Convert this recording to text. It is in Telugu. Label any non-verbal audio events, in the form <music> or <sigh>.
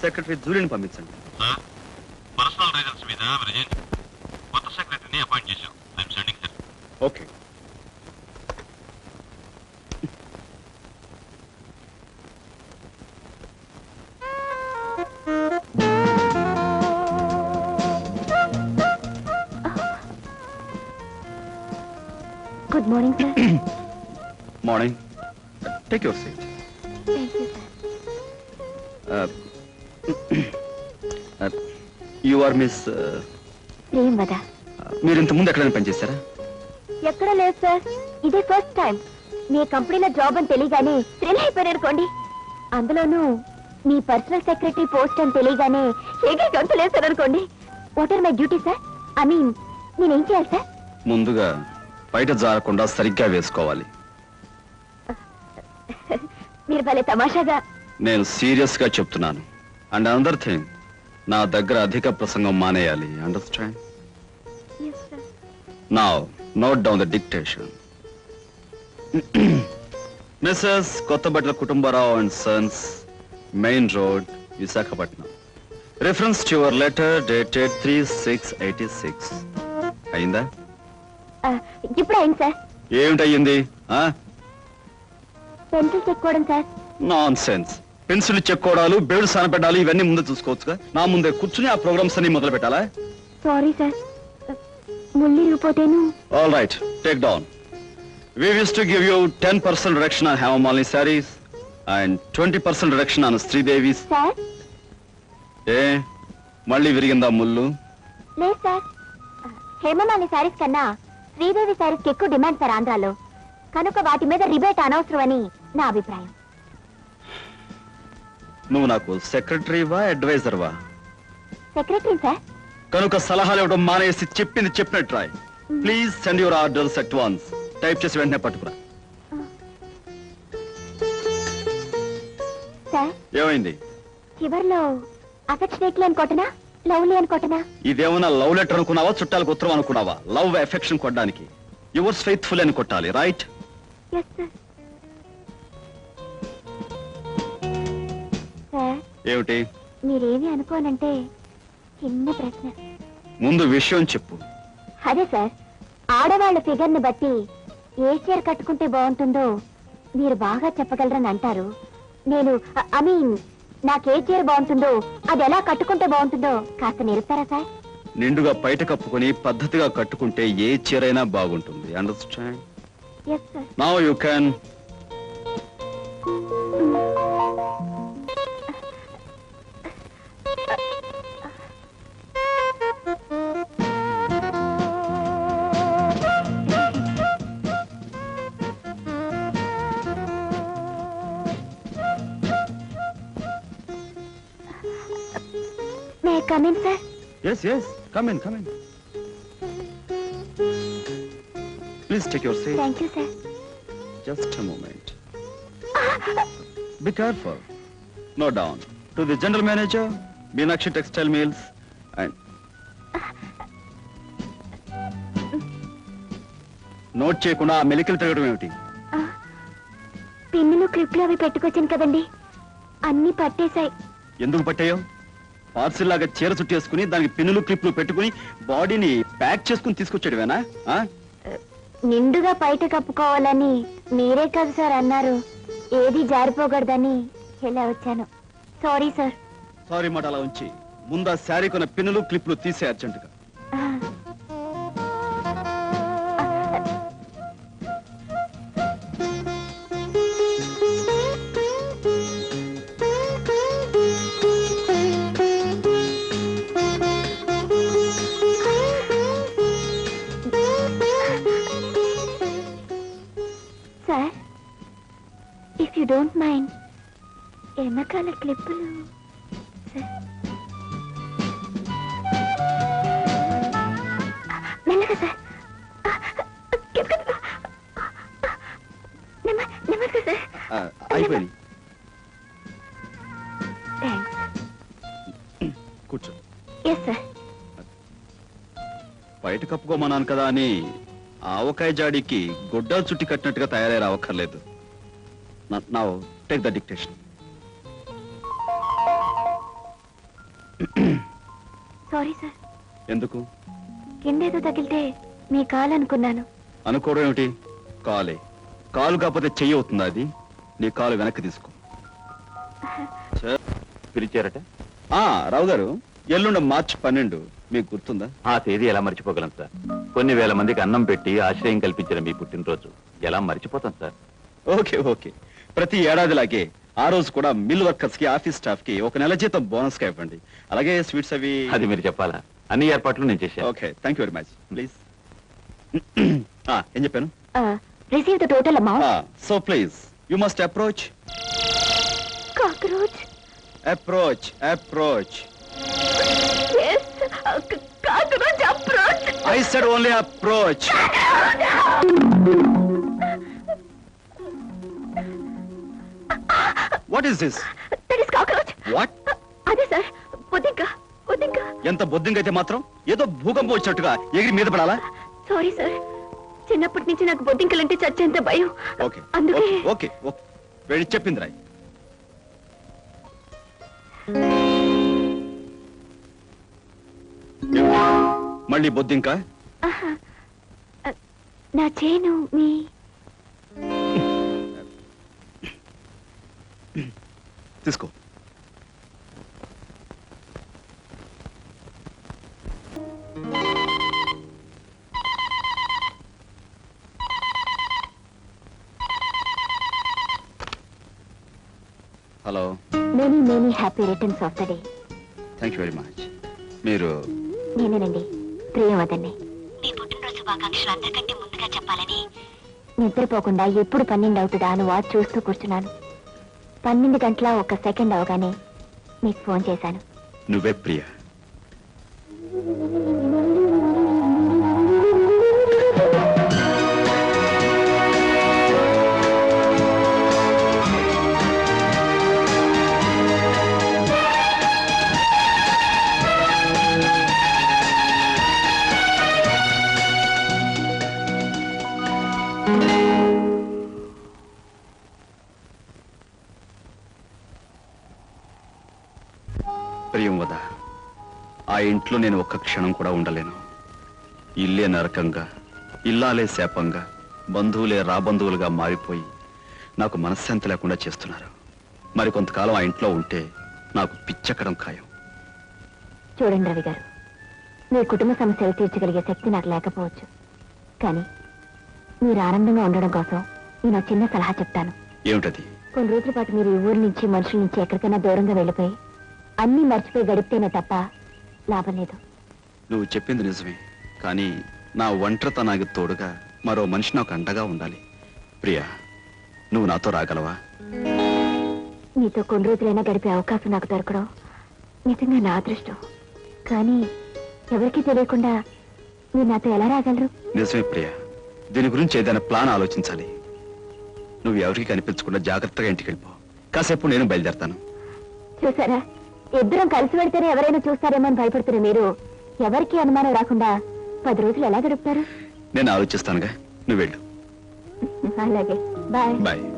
సెక్రటరీ జూలిని పంపించండి. సార్ పర్సనల్ రీజన్స్ మీద రిజైన్ కొత్త సెక్రటరీని అపాయింట్ చేశాం. I'm sending sir okay good morning sir morning take your seat you are miss Prem వద? మీరు ఇంత ముందు ఎక్కడైనా పనిచేశారా? ఎక్కడ లేదు సార్ ఇదే ఫస్ట్ టైం మీ కంపెనీలో జాబ్ అని తెలియగానే థ్రిల్ అయిపోయారు అనుకోండి. అందులోనూ మీ పర్సనల్ సెక్రటరీ పోస్ట్ అని తెలియగానే ఏకే గంతు లేదు సార్ అనుకోండి. What are my duty sir I mean నేనేం చేయాలి సార్ ముందుగా బయట జారకుండా సరిగ్గా వేసుకోవాలి. మీరు భలే తమాషాగా. నేను సీరియస్గా చెప్తున్నాను. అండ్ అనదర్ థింగ్ నా దగ్గర అధిక ప్రసంగం మానేయాలి. Understand now note down the dictation Mrs Kottabatla Kutumbarao and sons main road Visakhapatnam reference to your letter dated three six eighty six అయిందా ఇప్పుడు అయింది సార్ ఏమిటయ్యింది? పెన్సిల్ చెక్కోవడం సార్ నాన్ సెన్స్ పెన్సిల్ చెక్కోవడాలు బేడు సానపెట్టాలి ఇవన్నీ ముందే చూసుకోవచ్చుగా. నా ముందే కూర్చుని ఆ ప్రోగ్రామ్స్ అన్ని మొదలు పెట్టాలా? సారీ సార్ ముళ్ళు ఇరిగిపోతేను all right take down We wish to give you 10% reduction on Hemamali sarees and 20% reduction on Sridevi's. Sir ఏ? మళ్ళీ విరిగిందా ముళ్ళు? లేదు సార్ హేమమాలి శారీస్ కన్నా శ్రీదేవి శారీస్కి ఎక్కువ డిమాండ్ సార్ ఆంధ్రాలో. కనుక వాటి మీద రిబేట్ అనవసరం అని నా అభిప్రాయం. నువ్వు నాకు సెక్రటరీవా అడ్వైజర్వా? సెక్రటరీ సార్ కనుక సలహాలు ఇవ్వడం మానేసి చెప్పింది చెప్పినట్టు Roy. Please send your orders at once type చేసి వెంటనే పట్టుకురా. సార్ ఏమైంది? చివర్లో కొట్టనా కొట్టనా ఇదేమన్నా లవ్ లెటర్ అనుకున్నావా చుట్టాలకు ఉత్తరం అనుకున్నావా? లవ్ ఎఫెక్షన్ కొట్టడానికి. యువర్స్ ఫెయిత్ఫుల్ అని కొట్టాలి రైట్ ఎస్ సార్ ఏమిటి? మీరేమి అనుకోనంటే చిన్న ప్రశ్న. ముందు విషయం చెప్పు. అదే సార్ ఆడవాళ్ళ ఫిగర్ని బట్టి ఏ చీర కట్టుకుంటే బాగుంటుందో మీరు బాగా చెప్పగలరని అంటారు. నేను ఐ మీన్ నాకే చీర బాగుంటుందో అది ఎలా కట్టుకుంటే బాగుంటుందో కాస్త నిలుస్తారా సార్? నిండుగా బయట కప్పుకొని పద్ధతిగా కట్టుకుంటే ఏ చీరైనా బాగుంటుంది. Understand yes sir now you can may come in sir yes yes come in come in please take your seat thank you sir just a moment. Be careful. No down to the general manager Meenakshi textile mills and note చేయకుండా ఆ మెలికలు తిరగడం ఏమిటి పిన్నులు క్లిప్లు అవి పెట్టుకొచ్చాను కదండి అన్ని పట్టేశాయి ఎందుకు పట్టాయో పార్సిల్ లాగా చీర చుట్టేసుకుని దానికి పిన్నులు క్లిప్లు పెట్టుకుని బాడీని ప్యాక్ చేసుకుని తీసుకొచ్చాడువేనా? నిండుగా బయట కప్పుకోవాలని మీరే కదా సార్ అన్నారు. ఏది జారిపోకూడదని ఇలా వచ్చాను? Sorry sir. సారీ మాట అలా ఉంచి ముందు శారీ కొన్న పిన్నులు క్లిప్లు తీసే అర్జెంటుగా. డోంట్ మైండ్ వెనకాల క్లిప్పులు. మెల్లగా సార్ నెమ్మ- నెమ్మదిగా సార్ ఆ, అయిపోయింది. థ్యాంక్స్ కూర్చో. ఎస్ సార్ బయట కప్పుకోమన్నాను కదా అని ఆవకాయ జాడికి గుడ్డలు చుట్టి కట్టినట్టుగా తయారై రావక్కర్లేదు. నా take the dictation sorry sir ఎందుకు? కిందేదో తగిలితే మీ కాలు అనుకున్నాను. అనుకోవడం ఏమిటి? కాలే. కాలు కాకపోతే చెయ్యి అవుతుందా అది? నీ కాలు వెనక్కి తీసుకో. <laughs> సార్, పిలిచారట? ఆ రావు గారు ఎల్లుండి మార్చి పన్నెండు. మీకు గుర్తుందా? ఆ తేదీ ఎలా మర్చిపోగలం సార్? కొన్ని వేల మందికి అన్నం పెట్టి ఆశ్రయం కల్పించిన మీ పుట్టినరోజు ఎలా మర్చిపోతాం సార్? Okay okay. ప్రతి ఏడాదిలాగే ఆ రోజు కూడా మిల్ వర్కర్స్కి ఆఫీస్ స్టాఫ్కి ఒక నెల జీతం బోనస్గా ఇవ్వండి. అలాగే స్వీట్స్ అవి అది మీరు చెప్పాలా? అన్ని ఏర్పాట్లు నేను చేశాను. Okay thank you very much please ఏం చెప్పాను? Receive the total amount so please you must approach cockroach. Approach approach cockroach approach I said only approach what is this that is cockroach what అదే సార్ పొద్దింక పొద్దింక. ఎంత బొద్దింకైతే మాత్రం ఏదో భూకంపం వచ్చినట్టుగా ఎగిరి మీద పడాలా? సారీ సార్ చిన్నప్పటి నుంచి నాకు బొద్దింకలంటే చచ్చేంత భయం. ఓకే అందుకే ఓకే ఓకే వెళ్ళి చెప్పింది రాయ్. మళ్ళీ బొద్దింక? నా చేను మీ hello many many happy returns of the day thank you very much మీరు నేనేనండి. ప్రియవదన్ని మీ పుట్టినరోజు శుభాకాంక్షలు అందరికంటే ముందుగా చెప్పాలని. నిద్రపోకుండా ఎప్పుడు పన్నెండు అవుతుందా అని వాచ్ చూస్తూ కూర్చున్నాను. పన్నెండు గంటల ఒక సెకండ్ అవగానే మీకు ఫోన్ చేశాను. నువ్వే ప్రియం. ఇంట్లో నేను ఒక్క క్షణం కూడా ఉండలేను. ఇల్లే నరకంగా ఇల్లాలే శాపంగా బంధువులే రాబంధువులుగా మారిపోయి నాకు మనశ్శాంతి లేకుండా చేస్తున్నారు. మరి కొంతకాలం ఆ ఇంట్లో ఉంటే నాకు పిచ్చెక్కడం ఖాయం. చూడండి రవి గారు మీ కుటుంబ సమస్యలు తీర్చగలిగే శక్తి నాకు లేకపోవచ్చు. కానీ మీరు ఆనందంగా ఉండడం కోసం నేను చిన్న సలహా చెప్తాను. ఏమిటది? కొన్ని రోజుల పాటు మీరు ఈ ఊరి నుంచి మనుషుల నుంచి ఎక్కడికైనా దూరంగా వెళ్ళిపోయి అన్నీ మర్చిపోయి గడిపితేనే తప్ప లాభం లేదు. నువ్వు చెప్పింది నిజమే. కానీ నా ఒంటరితనానికి తోడుగా మరో మనిషి నాకు అండగా ఉండాలి. ప్రియా నువ్వు నాతో రాగలవా? మీతో కొన్ని రోజులైనా గడిపే అవకాశం నాకు దొరకడం నిజంగా నా అదృష్టం. కానీ ఎవరికీ తెలియకుండా మీరు నాతో ఎలా రాగలరు? నిజమే ప్రియా. దీని గురించి ఏదైనా ప్లాన్ ఆలోచించాలి. నువ్వు ఎవరికి కనిపించకుండా జాగ్రత్తగా ఇంటికి వెళ్ళిపో. కాసేపు నేను బయలుదేరతాను. చూసారా? ఇద్దరం కలిసి వెళ్తేనే ఎవరైనా చూస్తారేమో అని భయపడుతున్న మీరు ఎవరికి అనుమానం రాకుండా పది రోజులు ఎలా గడుపుతారు? నేను ఆలోచిస్తానుగా. నువ్వు వెళ్ళు. అలాగే. బాయ్. బాయ్.